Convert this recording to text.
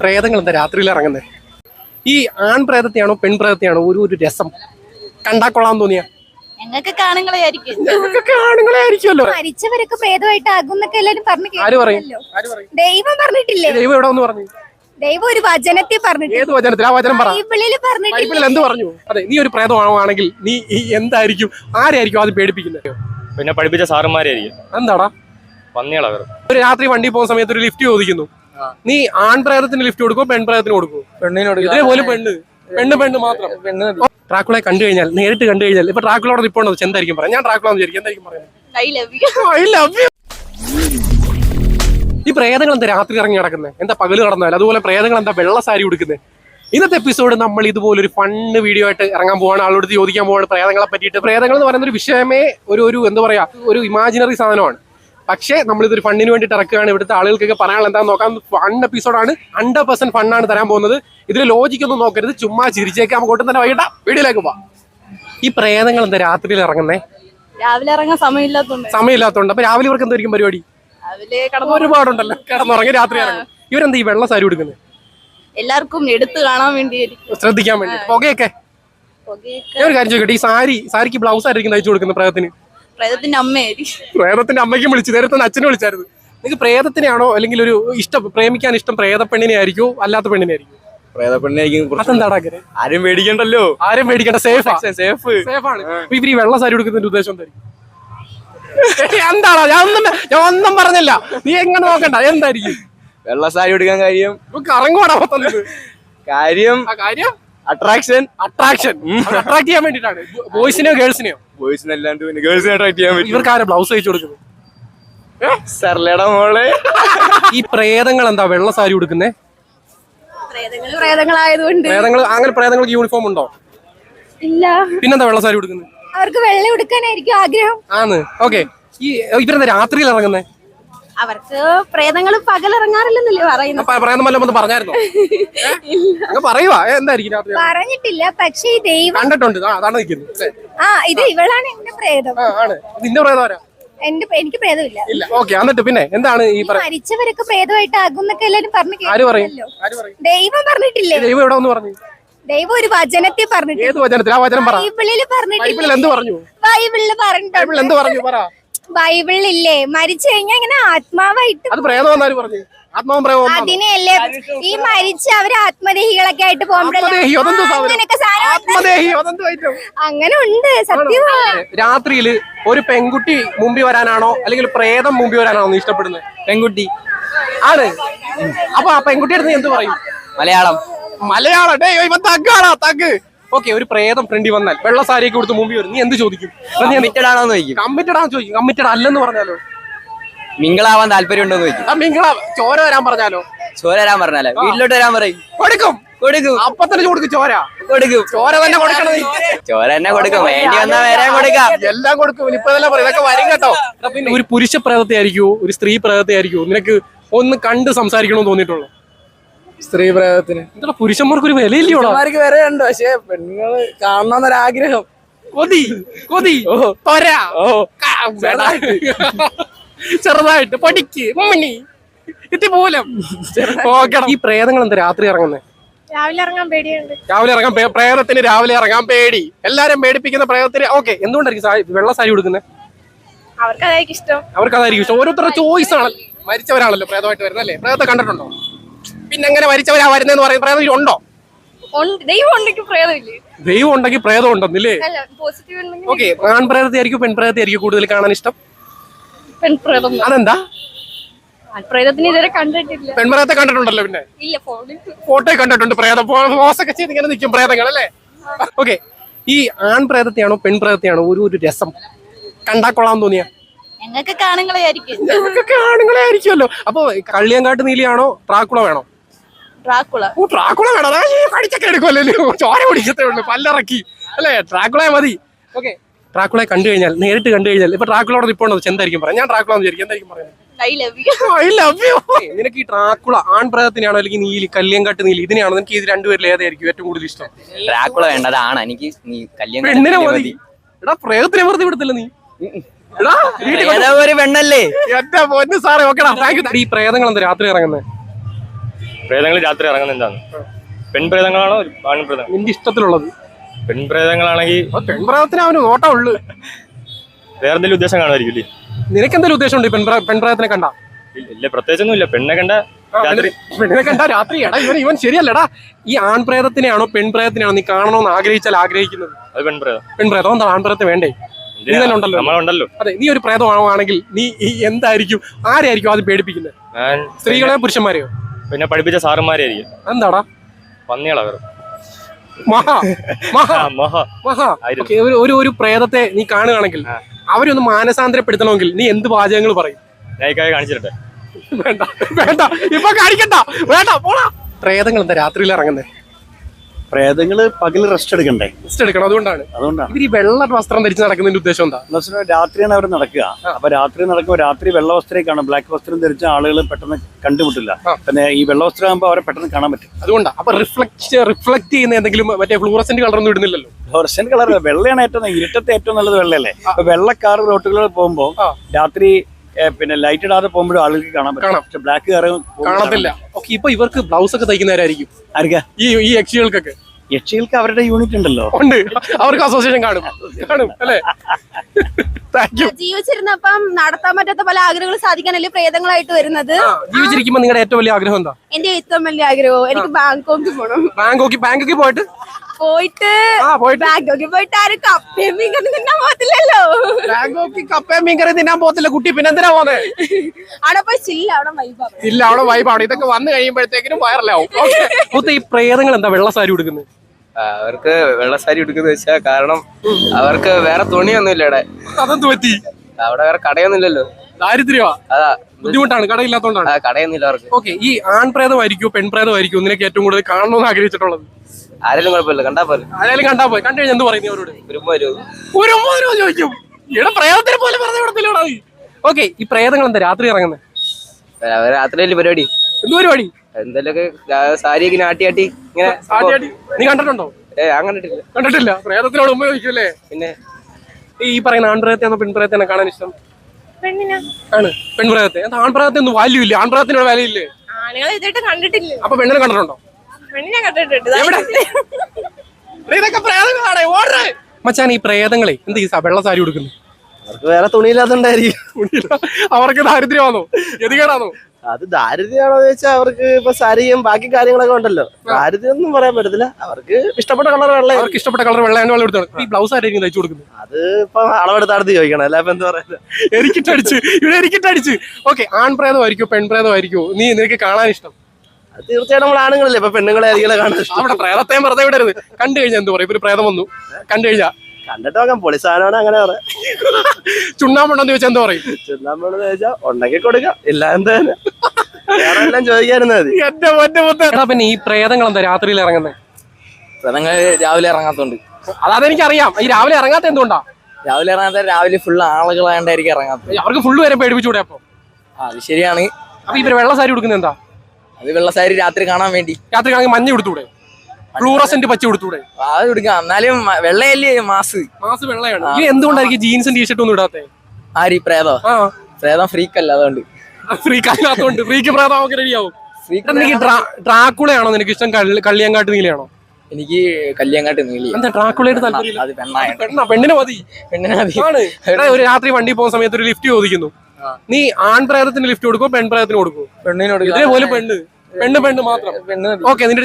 പ്രേതങ്ങൾ എന്താ രാത്രിയിൽ ഇറങ്ങുന്നത് ഈ ആൺ പ്രേതത്തെയാണോ പെൺ പ്രേതത്തെയാണോ ഒരു ഒരു രസം? കണ്ടാ കൊള്ളാൻ തോന്നിയ? ഞങ്ങൾക്ക് ആണുങ്ങളെ മരിച്ചവരൊക്കെ പ്രേതമായിട്ടാകും എന്നൊക്കെ എല്ലാരും പറഞ്ഞു ആര് പറയും? ആര് പറയും? ദൈവം പറഞ്ഞിട്ടില്ലേ? ദൈവം എവിടെ ഒന്ന് പറഞ്ഞു? ദൈവം ഒരു ഏത് വചനത്തിൽ? ആ വചനം പറ. ബൈബിളിൽ പറഞ്ഞിട്ടില്ല? ബൈബിളിൽ എന്ത് പറഞ്ഞു? അതെ നീ ഒരു പ്രേതമാണെങ്കിൽ നീ ഈ എന്തായിരിക്കും? ആരായിരിക്കും അത് പേടിപ്പിക്കുന്നത്? പിന്നെ പഠിപ്പിച്ച സാറന്മാരായിരിക്കും എന്താടാ? പന്നികളാ ഒരു രാത്രി വണ്ടി പോകുന്ന സമയത്ത് ഒരു ലിഫ്റ്റ് ചോദിക്കുന്നു. നീ ആൺ പ്രേതത്തിന് ലിഫ്റ്റ് കൊടുക്കോ പെൺപ്രേതത്തിന് കൊടുക്കോ പെണ്ണിന് കൊടുക്കും. ഇതേപോലെ പെണ്ണ്. പെണ്ണ് പെണ്ണ് മാത്രം. പെണ്ണ് ട്രാക്കുളെ കണ്ടു കഴിഞ്ഞാൽ നേരിട്ട് കണ്ടു കഴിഞ്ഞാൽ ഇപ്പൊ ട്രാക്കുളോട് ഇപ്പോൾ ഉണ്ടോ? എന്തായിരിക്കും പറയാം. ഞാൻ ട്രാക്കുള വിചാരിക്കും. എന്തായിരിക്കും പറയുന്നത്. ഈ പ്രേതങ്ങൾ എന്താ രാത്രി ഇറങ്ങി നടക്കുന്നത് എന്താ പകൽ നടന്നാൽ അതുപോലെ പ്രേതങ്ങൾ എന്താ വെള്ള സാരി ഉടുക്കുന്നത് ഇന്നത്തെ എപ്പിസോഡ് നമ്മൾ ഇതുപോലെ ഒരു ഫണ്ണ് വീഡിയോ ആയിട്ട് ഇറങ്ങാൻ പോവാണ്. ആളോട് ചോദിക്കാൻ പോവാണ് പ്രേതങ്ങളെ പറ്റിയിട്ട്. പ്രേതങ്ങൾ എന്ന് പറയുന്ന ഒരു വിഷയമേ ഒരു ഒരു എന്താ പറയാ ഒരു ഇമാജിനറി സാധനമാണ്. പക്ഷേ നമ്മളിതൊരു ഫണ്ടിന് വേണ്ടിയിട്ട് ഇറക്കുകയാണ്. ഇവിടുത്തെ ആളുകൾക്കൊക്കെ പറയാനുള്ള എന്താ നോക്കാം. ഫൺ എപ്പിസോഡാണ് ഹൺഡ്രഡ് പെർസെന്റ് ഫണ്ണാണ് തരാൻ പോകുന്നത്. ഇതിൽ ലോജിക്കൊന്നും നോക്കരുത്. ചുമ്മാ ചിരിച്ചേക്കാം അങ്ങോട്ടും തന്നെ വൈകിട്ട. വീഡിയോയിലേക്ക് പോവാം. ഈ പ്രേതങ്ങൾ എന്താ രാത്രിയിൽ ഇറങ്ങുന്നേ? രാവിലെ ഇറങ്ങാൻ സമയമില്ലാത്തോണ്ട്. സമയമില്ലാത്തതുകൊണ്ട് അപ്പൊ രാവിലെ ഇവർക്ക് എന്തായിരിക്കും പരിപാടി? ഒരുപാടുണ്ടല്ലോ. കിടന്നുറങ്ങി രാത്രി ഇറങ്ങും. ഇവരെന്താ ഈ വെള്ള സാരി കൊടുക്കുന്നത് എല്ലാവർക്കും എടുത്തു കാണാൻ വേണ്ടി ശ്രദ്ധിക്കാൻ വേണ്ടി. പുകയൊക്കെ? ഞാൻ ഒരു കാര്യം ചോദിക്കട്ടെ. ഈ സാരി സാരിക്ക് ബ്ലൗസ് ആയിരിക്കും തയ്ച്ചു കൊടുക്കുന്നത് പ്രേതത്തിന്? പ്രേതത്തിന്റെ അമ്മയായിരിക്കും. പ്രേതത്തിന്റെ അമ്മയ്ക്കും വിളിച്ചു. നേരത്തെ അച്ഛനും വിളിച്ചായിരുന്നു. നിങ്ങൾക്ക് പ്രേതത്തിനെയാണോ അല്ലെങ്കിൽ ഒരു ഇഷ്ടം പ്രേമിക്കാൻ ഇഷ്ടം പ്രേത പെണ്ണിനെ ആയിരിക്കും അല്ലാത്ത പെണ്ണിനെ ആയിരിക്കും? പ്രേതപ്പെണ്ണായിരിക്കും അതെന്താടാ അങ്ങനെ? ആരും പേടിക്കണ്ടല്ലോ. ആരും പേടിക്കണ്ട സേഫ് സേഫ് സേഫ് ആണ് ഇവർ ഈ വെള്ള സാരി എടുക്കുന്നതിന്റെ ഉദ്ദേശം എന്തായിരിക്കും എന്താടാ? ഞാൻ ഒന്നും ഞാൻ ഒന്നും പറഞ്ഞില്ല. നീ എങ്ങനെ നോക്കണ്ട? എന്തായിരിക്കും? വെള്ള സാരി എടുക്കാൻ കാര്യം കറങ്ങോടാ കാര്യം ആ കാര്യം? അട്രാക്ഷൻ അട്രാക്ഷൻ അട്രാക്ട് ചെയ്യാൻ വേണ്ടിട്ടാണ് ബോയ്സിനെയോ ഗേൾസിനെയോ ബോയ്സിനെ അല്ലാണ്ട് പിന്നെ ഗേൾസിനെ അട്രാക്ട് ചെയ്യാൻ പറ്റും ഇവർക്ക് ആരാ ബ്ലൗസ് അയച്ചു കൊടുക്കുന്നത്? സർലേട മോളെ. ഈ പ്രേതങ്ങൾ എന്താ വെള്ള സാരി ഉടുക്കുന്നേ? പ്രേതങ്ങൾ അങ്ങനെ പ്രേതങ്ങൾക്ക് യൂണിഫോം ഉണ്ടോ? ഇല്ല. പിന്നെന്താ വെള്ള സാരി ഉടുക്കുന്നത് അവർക്ക് വെള്ള ഉടുക്കാനായിരിക്കും ആഗ്രഹം. ആണ്. ഓക്കെ. ഈ ഇവരെന്താ രാത്രിയിൽ ഇറങ്ങുന്നേ? അവർക്ക് പ്രേതങ്ങൾ പകലിറങ്ങാറില്ലെന്നല്ലേ പറയുന്നത്. പറഞ്ഞിട്ടില്ല പക്ഷേ ഈ ദൈവം കണ്ടിട്ടുണ്ട്. ആ ഇത് ഇവളാണ് എന്റെ പ്രേതം. നിന്റെ എന്റെ എനിക്ക് പ്രേതമില്ല. ഇല്ല. ഓക്കെ എന്നിട്ട് പിന്നെ എന്താണ് ഈ മരിച്ചവരൊക്കെ പ്രേതമായിട്ട് പ്രേതമായിട്ട് എന്നൊക്കെ എല്ലാരും പറഞ്ഞു ദൈവം പറഞ്ഞിട്ടില്ലേ? ദൈവം ഒന്ന് പറഞ്ഞു? ദൈവം ഒരു വചനത്തിൽ പറഞ്ഞിട്ടില്ല? ഏത് വചനത്തിൽ ആ വചനം പറ. ബൈബിളിൽ ബൈബിളിൽ പറഞ്ഞിട്ടില്ല എന്ത് പറഞ്ഞു? ബൈബിളിൽ ബൈബിളിൽ പറഞ്ഞിട്ടുണ്ട് എന്ത് പറഞ്ഞു? പറ. ബൈബിളിലില്ലേ? മരിച്ചു കഴിഞ്ഞാൽ ഇങ്ങനെ ആത്മാവായിട്ട് അത് പറഞ്ഞു? ആത്മാവും. അതിനെയല്ലേ ഈ മരിച്ച അവർ ആത്മദേഹികളൊക്കെ ആയിട്ട് ആത്മദേഹി അതെന്തോ സാധനം? അങ്ങനെയൊക്കെ സാധനം ആത്മദേഹി അതെന്തോ ഐറ്റം അങ്ങനെ ഉണ്ട് സത്യമാണ് രാത്രിയിൽ ഒരു പെൺകുട്ടി മുമ്പി വരാനാണോ? അല്ലെങ്കിൽ പ്രേതം മുമ്പി വരാനാണോ നീ ഇഷ്ടപ്പെടുന്നത്? പെൺകുട്ടി. ആണ്. അപ്പൊ ആ പെൺകുട്ടിയുടെ നീ എന്ത് പറയും? മലയാളം. മലയാളം. ഡേ ഇവൻ തഗ്. ഓക്കെ ഒരു പ്രേതം ഫ്രണ്ടി വന്നാൽ വെള്ള സാരിയൊക്കെ കൊടുത്ത് മുമ്പിൽ വരും. നീ എന്ത് ചോദിക്കും? കമ്മിറ്റഡ് ആണോന്ന് ചോദിക്കും. കമ്മിറ്റഡ് ആണെന്ന് ചോദിക്കും. കമ്മിറ്റഡ് അല്ലെന്ന് പറഞ്ഞാലോ? മിങ്കിളാവാൻ താല്പര്യം ഉണ്ടോന്ന് ചോദിക്കും. ആ മിങ്ങള ചോര വരാൻ പറഞ്ഞാലോ? ചോര വരാൻ പറഞ്ഞാലേ? വീട്ടിലോട്ട് വരാൻ പറയും. കൊടുക്കും. കൊടുക്കും. അപ്പൊ തന്നെ കൊടുക്കും ചോര. കൊടുക്കും. ചോര തന്നെ കൊടുക്കണം. ചോര തന്നെ കൊടുക്കും. വേണ്ടി വന്നാ വരെ കൊടുക്കാം. എല്ലാം കൊടുക്കും. ഇപ്പൊ തന്നെ പറയും. ഇതൊക്കെ വരും കേട്ടോ. പിന്നെ ഒരു പുരുഷ പ്രേതത്തെ ആയിരിക്കുമോ ഒരു സ്ത്രീ പ്രേതത്തെ ആയിരിക്കുമോ നിനക്ക് ഒന്ന് കണ്ട് സംസാരിക്കണമെന്ന് തോന്നിയിട്ടുള്ളൂ. സ്ത്രീ പ്രേതത്തിന്. എന്താ പുരുഷന്മാർക്ക് ഒരു വിലയില്ലയോടാ അവർക്ക് വരെ ഉണ്ട് പക്ഷെ പെണ്ണുങ്ങൾ കാണണമെന്നൊരാഗ്രഹം. കൊതി കൊതി തൊര. ഓ. ചെറുതായിട്ട് പഠിക്ക് മമ്മണി ഇത്തിമൂലം ഈ പ്രേതങ്ങൾ എന്താ രാത്രി ഇറങ്ങുന്നത് രാവിലെ ഇറങ്ങാൻ പേടിയുണ്ട്. രാവിലെ ഇറങ്ങാൻ പ്രേതത്തിന് രാവിലെ ഇറങ്ങാൻ പേടി. എല്ലാരും പേടിപ്പിക്കുന്ന പ്രേതത്തിന് ഓക്കെ എന്തുകൊണ്ടായിരിക്കും വെള്ള സാരി കൊടുക്കുന്നത് അവർക്ക് അതായിരിക്കും ഇഷ്ടം. അവർക്ക് അതായിരിക്കും ഇഷ്ടം. ഓരോരുത്തരുടെ ചോയ്സ് ആണ് മരിച്ചവരാണല്ലോ പ്രേതമായിട്ട് വരുന്നല്ലേ അല്ലേ? പ്രേതത്തെ കണ്ടിട്ടുണ്ടോ? പിന്നെ എങ്ങനെ മരിച്ചവരാ വരുന്നതെന്ന് പറയുന്നത് പ്രേതം ഉണ്ടോ? ദൈവം ഉണ്ടെങ്കിൽ പ്രേതമില്ലേ? ദൈവം ഉണ്ടെങ്കിൽ പ്രേതം ഉണ്ടെന്നില്ലേ? ഓക്കെ ആൺപ്രേതത്തെ ആയിരിക്കും പെൺപ്രേതത്തെ ആയിരിക്കും കൂടുതൽ കാണാൻ ഇഷ്ടം? പെൺപ്രേതം. അതെന്താ? പ്രേതത്തിന് ഇതുവരെ കണ്ടിട്ടില്ല. പെൺപ്രേതത്തെ കണ്ടിട്ടുണ്ടല്ലോ പിന്നെ. ഇല്ല ഫോട്ടോ കണ്ടിട്ടുണ്ട് പ്രേതം. മോസൊക്കെ ചെയ്ത് ഇങ്ങനെ നിൽക്കും പ്രേതങ്ങൾ അല്ലേ? ഓക്കെ ഈ ആൺപ്രേതത്തെയാണോ പെൺപ്രേതത്തെയാണോ ഒരു ഒരു രസം? കണ്ടാ കൊള്ളാൻ തോന്നിയാ? ഞങ്ങൾക്ക് ആണുങ്ങളെ ആയിരിക്കും ആണുങ്ങളെ ആയിരിക്കുമല്ലോ അപ്പൊ കള്ളിയങ്കാട്ട് നീലിയാണോ ട്രാക്കുള വേണോ? ഡ്രാക്കുള. ഓ ട്രാക്കുള വേണം. അതാ ഈ കടിച്ചൊക്കെ എടുക്കുമല്ലോ ചോര പിടിക്കത്തേ ഉള്ളൂ. പല്ലിറക്കി. അല്ലേ? ട്രാക്കുളയെ മതി. ഓക്കെ. ട്രാക്കുളയെ കണ്ടു കഴിഞ്ഞാൽ നേരിട്ട് കണ്ടു കഴിഞ്ഞാൽ ഇപ്പൊ ട്രാക്കുളോട് ഇപ്പോൾ എന്തായിരിക്കും പറയാം. ഞാൻ ട്രാക്കുള വിചാരിക്കും. എന്തായിരിക്കും പറയുന്നത് I love you I love you നിനക്ക് ഈ ട്രാക്കുള ആൺപ്രേതത്തിനാണോ അല്ലെങ്കിൽ നീലി കല്യങ്കാട്ട് നീലി? ഇതിനാണോ നിനക്ക് ഇത് രണ്ടുപേരിൽ ഏതായിരിക്കും ഏറ്റവും കൂടുതൽ ഇഷ്ടം? ഡ്രാക്കുള വേണ്ടതാണ് എനിക്ക് നീ കല്യാണം പെണ്ണിനെ മതി. എടാ പ്രേതത്തിനെ വെറുതെ വിടത്തില്ല നീ. എടാ വീട്ടിൽ കൊണ്ട് ഒരു പെണ്ണല്ലേ? എന്റെ പൊന്ന് സാറേ ഓക്കെടാ. താങ്ക് യു ഈ പ്രേതങ്ങൾ എന്താ രാത്രി ഇറങ്ങുന്നത് പ്രേതങ്ങൾ രാത്രി ഇറങ്ങുന്നത് എന്താണ്? പെൺപ്രേതങ്ങളാണോ ആൺപ്രേതങ്ങൾ? നിന്റെ ഇഷ്ടത്തിലുള്ളത്. പെൺപ്രേതങ്ങളാണെങ്കിൽ പെൺപ്രേതത്തിന് അവന് നോട്ടം ഉള്ളു വേറെന്തെങ്കിലും ഉദ്ദേശം കാണുമായിരിക്കും ഇല്ലേ ഉദ്ദേശം ഉണ്ട് ഉദ്ദേശമുണ്ട് പെൺപ്രേതത്തിനെ കണ്ട? ഇല്ല- പ്രത്യേകിച്ചൊന്നും ഇല്ല. പെണ്ണെ കണ്ട രാത്രി പെണ്ണിനെ കണ്ട രാത്രി. എടാ ഇവൻ ഇവൻ ശരിയല്ലടാ. ഈ ആൺപ്രേതത്തിനെയാണോ പെൺപ്രേതത്തിനെയാണോ നീ കാണണമെന്ന് ആഗ്രഹിച്ചാൽ ആഗ്രഹിക്കുന്നത്? അത് പെൺപ്രേതം. പെൺപ്രേതം എന്താ ആൺപ്രേതത്തെ വേണ്ടേ? നീ തന്നെ ഉണ്ടല്ലോ. നമ്മളുണ്ടല്ലോ. അതെ നീ ഒരു പ്രേതമാണെങ്കിൽ നീ എന്തായിരിക്കും? ആരെയായിരിക്കും അത് പേടിപ്പിക്കുന്നത്? ഞാൻ സ്ത്രീകളെ പുരുഷന്മാരെയോ? പിന്നെ പഠിപ്പിച്ച സാറുമാരായിരിക്കും എന്താടാ? പന്നികളാ വെറും. ഒരു ഒരു പ്രേതത്തെ നീ കാണുകയാണെങ്കിൽ. അവരൊന്ന് മാനസാന്തരപ്പെടുത്തണമെങ്കിൽ നീ എന്ത് വാചകങ്ങൾ പറയും? കാണിച്ചിട്ടെ വേണ്ട വേണ്ട ഇപ്പൊ കാണിക്കണ്ട. വേണ്ട പോടാ. പ്രേതങ്ങൾ എന്താ രാത്രിയിൽ ഇറങ്ങുന്നത് പ്രേതങ്ങൾ പകൽ റെസ്റ്റ് എടുക്കണ്ടേ? റെസ്റ്റ് എടുക്കണം അതുകൊണ്ടാണ്. അതുകൊണ്ടാണ്. ഇവർ ഈ വെള്ള വസ്ത്രം ധരിച്ച് നടക്കുന്നതിന്റെ ഉദ്ദേശം എന്താ? എന്ന് വെച്ചാൽ രാത്രിയാണ് അവർ നടക്കുക. അപ്പൊ രാത്രി നടക്കുമ്പോൾ രാത്രി വെള്ള വസ്ത്രേ കാണും ബ്ലാക്ക് വസ്ത്രം ധരിച്ച ആളുകൾ പെട്ടെന്ന് കണ്ടുമുട്ടില്ല. പിന്നെ ഈ വെള്ള വസ്ത്രം ആകുമ്പോൾ അവരെ പെട്ടെന്ന് കാണാൻ പറ്റും. അതുകൊണ്ടാണ് അപ്പൊ റിഫ്ലക്ട് റിഫ്ലക്ട് ചെയ്യുന്ന എന്തെങ്കിലും മറ്റേ ഫ്ലൂറസെന്റ് കളർ ഒന്നും ഇടുന്നില്ലല്ലോ? ഫ്ലോറസെന്റ് കളർ വെള്ളയാണ് ഏറ്റവും ഇരുട്ടത്തെ ഏറ്റവും നല്ലത് വെള്ളയല്ലേ? അപ്പൊ വെള്ള കാർ റോട്ടുകളിൽ പോകുമ്പോൾ രാത്രി പിന്നെ ലൈറ്റ് ഇടാതെ പോകുമ്പോഴും ആളുകൾക്ക് കാണാൻ പറ്റും. കാണാം. പക്ഷെ ബ്ലാക്ക് കാർ കാണത്തില്ല. ഓക്കെ ഇപ്പൊ ഇവർക്ക് ബ്ലൗസ് ഒക്കെ തയ്ക്കുന്നവരായിരിക്കും ആർക്കാ? ഈ ഈ യക്ഷികൾക്കൊക്കെ. യക്ഷികൾക്ക് അവരുടെ യൂണിറ്റ് ഉണ്ടല്ലോ. ഉണ്ട്. അവർക്ക് അസോസിയേഷൻ കാണും. കാണും അല്ലേ? ജീവിച്ചിരുന്നപ്പം നടത്താൻ പറ്റാത്ത പല ആഗ്രഹങ്ങൾ സാധിക്കാനല്ലേ പ്രേതങ്ങളായിട്ട് വരുന്നത്? ജീവിച്ചിരിക്കുമ്പോ നിങ്ങളുടെ ഏറ്റവും വലിയ ആഗ്രഹം എന്താ? എന്റെ ഏറ്റവും വലിയ ആഗ്രഹം എനിക്ക് ബാങ്കോക്ക് പോകണം ബാങ്കോക്ക് ബാങ്കോക്ക് പോയിട്ട്? പോയിട്ട് ആ പോയിട്ട്. ബാങ്കോക്ക് പോയിട്ട് ആരും കപ്പയും മീൻ തിന്നാൻ പോകത്തില്ലല്ലോ? ബാങ്കോക്ക് കപ്പയും മീൻകറി തിന്നാൻ പോകത്തില്ല കുട്ടി. പിന്നെ എന്തിനാ പോന്നെ? അവിടെ പോയി ചില്ല അവിടെ വൈബാണ് ഇല്ല അവിടെ വൈബാണ് ഇതൊക്കെ വന്നു കഴിയുമ്പോഴത്തേക്കിനും വൈറലാവും മൊത്തം ഈ പ്രേതങ്ങൾ എന്താ വെള്ള സാരി ഉടുക്കുന്നത് അവർക്ക് വെള്ളസാരി എടുക്കുന്ന വെച്ചാ കാരണം അവർക്ക് വേറെ തുണിയൊന്നും ഇല്ല ഇവിടെ. അതെന്ത് പറ്റി? അവിടെ വേറെ കടയൊന്നും ഇല്ലല്ലോ. ദാരിദ്ര്യമാ? അതാ. ബുദ്ധിമുട്ടാണ് കടയില്ലാത്തോണ്ടാണ്. കടയൊന്നും ഇല്ല അവർക്ക്. ഓക്കെ ഈ ആൺപ്രേതമായിരിക്കും പെൺപ്രേതമായിരിക്കും ഇതിനൊക്കെ ഏറ്റവും കൂടുതൽ കാണണമെന്ന് ആഗ്രഹിച്ചിട്ടുള്ളത്? ആരെങ്കിലും കുഴപ്പമില്ല കണ്ടാ പോലെ ആരെങ്കിലും കണ്ടാ പോയി. കണ്ടു കഴിഞ്ഞാൽ എന്ത് പറയുന്നു അവരോട്? ഒരു രൂപ ചോദിക്കും. ഇവിടെ പ്രേതത്തിനെ പോലെ പറഞ്ഞു കൊടുത്തില്ലോടാ ഓക്കെ ഈ പ്രേതങ്ങൾ എന്താ രാത്രി ഇറങ്ങുന്നത് രാത്രി രാത്രിയല്ലേ പരിപാടി. എന്ത് പരിപാടി? എന്തെങ്കിലുമൊക്കെ സാരിയൊക്കെ ആട്ടിയാട്ടി ആട്ടി ഇങ്ങനെ നീ കണ്ടിട്ടുണ്ടോ? ഏ അങ്ങനെ കണ്ടിട്ടില്ല. പ്രേതത്തിനോട് ഉമ്മ ചോദിക്കല്ലേ പിന്നെ? ഈ പറയുന്ന ആൺപ്രേതത്തെയാണോ പെൺപ്രേതത്തെ കാണാൻ ഇഷ്ടം? പെണ്ണിനാ. ആണ്. പെൺപ്രേതത്തെ. എന്താ ആൺപ്രേതത്തെ? ഒന്നും വാല്യൂ ഇല്ല. ആൺപ്രേതത്തിനോട് വാല്യൂ ഇല്ലേ? ഇതായിട്ട് കണ്ടിട്ടില്ല. അപ്പൊ പെണ്ണിനെ കണ്ടിട്ടുണ്ടോ? മച്ചാൻ ഈ പ്രേതങ്ങളെ എന്ത് ഈ വെള്ള സാരി കൊടുക്കുന്നു അവർക്ക് വേറെ തുണിയില്ലാത്തോണ്ടായിരിക്കും അവർക്ക് ദാരിദ്ര്യമാണോ? എതികേടാണോ അത് ദാരിദ്ര്യമാണോ എന്ന് വെച്ചാൽ അവർക്ക് ഇപ്പൊ സാരിയും ബാക്കി കാര്യങ്ങളൊക്കെ ഉണ്ടല്ലോ. ദാരിദ്ര്യം ഒന്നും പറയാൻ പറ്റത്തില്ല. അവർക്ക് ഇഷ്ടപ്പെട്ട കളർ വെള്ള അവർക്ക് ഇഷ്ടപ്പെട്ട കളർ വെള്ളയാണ് വെള്ളം എടുത്താണ് ഈ ബ്ലൗസ് ആയിരിക്കും തയ്ച്ചു കൊടുക്കുന്നത് അത് ഇപ്പൊ അളവെടുത്താടുത്ത് ചോദിക്കണം. അല്ല ഇപ്പൊ എന്താ പറയുക എനിക്കിട്ടടിച്ച്. ഇവിടെ എനിക്കിട്ടടിച്ച്. ഓക്കെ ആൺപ്രേതമായിരിക്കോ പെൺപ്രേതമായിരിക്കോ? നീ നിനക്ക് കാണാൻ ഇഷ്ടം തീർച്ചയായിട്ടും നമ്മൾ ആണുങ്ങളല്ലേ ഇപ്പൊ പെണ്ണുങ്ങളെ ആയിരിക്കും കാണാൻ ഇഷ്ടം. അവിടെ പ്രേതത്തെയും വെറുതെ വിടരുത്. കണ്ടു കഴിഞ്ഞാൽ എന്ത് പറയും? ഇപ്പൊ ഒരു പ്രേതം വന്നു. കണ്ടു കഴിഞ്ഞാ? കണ്ടിട്ട് നോക്കാം പൊളി സാധനമാണ് അങ്ങനെ പറയാം. ചുണ്ണാമ്പുണ്ടെന്ന് ചോദിച്ചാൽ എന്താ പറയും? ചെന്നാമ്പോഴെന്ന് ചോദിച്ചാൽ ഉണ്ടെങ്കിൽ കൊടുക്കാം ഇല്ല എന്താ വേറെ എല്ലാം ചോദിക്കായിരുന്നാ മതി. എന്റെ മറ്റേ മുത്തേ. എടാ പിന്നെ ഈ പ്രേതങ്ങൾ എന്താ രാത്രിയിൽ ഇറങ്ങുന്നത് പ്രേതങ്ങൾ രാവിലെ ഇറങ്ങാത്തോണ്ട്. അതാ എനിക്കറിയാം ഈ രാവിലെ ഇറങ്ങാത്ത എന്തുകൊണ്ടാ? രാവിലെ ഇറങ്ങാത്ത രാവിലെ ഫുള്ള് ആളുകളായിട്ടായിരിക്കും ഇറങ്ങാത്തത്. അവർക്ക് ഫുള്ള് വരെ പേടിപ്പിച്ചൂടെ അപ്പൊ? ആ, അത് ശരിയാണ്. അപ്പൊ ഇവർ വെള്ള സാരി കൊടുക്കുന്നത് എന്താ? അത് വെള്ളസാരി രാത്രി കാണാൻ വേണ്ടി. രാത്രി കാണാൻ മഞ്ഞ കൊടുത്തൂടെ ഫ്ലൂറസെന്റ് പച്ച കൊടുത്തൂടെ അത് കൊടുക്കാം എന്നാലും വെള്ളയല്ലേ മാസ്. മാസ് വെള്ളയാണ്. ഇത് എന്തുകൊണ്ടായിരിക്കും ജീൻസും ടീഷർട്ടും ഒന്നും ഇടാത്തെ? ആര് പ്രേതോ? പ്രേതം ഫ്രീക്കല്ല അതുകൊണ്ട്. ഫ്രീക്ക് അല്ലാത്തതുകൊണ്ട് ഫ്രീക്ക് പ്രേതം നമുക്ക് റെഡിയാവും ഫ്രീക്ക് ഡ്രാ- ഡ്രാക്കുളയാണോ നിനക്ക് ഇഷ്ടം? കള്ളി- കള്ളിയങ്കാട്ട് നീലയാണോ? എനിക്ക് കല്യാങ്കാട്ട് നീലി എന്താ ഡ്രാക്കുളയായിട്ട് താല്പര്യം പെണ്ണിനെ മതി. പെണ്ണിനെ മതി. ഒരു രാത്രി വണ്ടി പോകുന്ന സമയത്ത് ഒരു ലിഫ്റ്റ് ചോദിക്കുന്നു. നീ ആൺപ്രേതത്തിന് ലിഫ്റ്റ് കൊടുക്കുമോ പെൺപ്രേതത്തിന് കൊടുക്കുമോ പെണ്ണിനോട് ഇതേപോലെ പെണ്ണ്. പെണ്ണ് പെണ്ണ് മാത്രം. ഓക്കെ നിന്റെ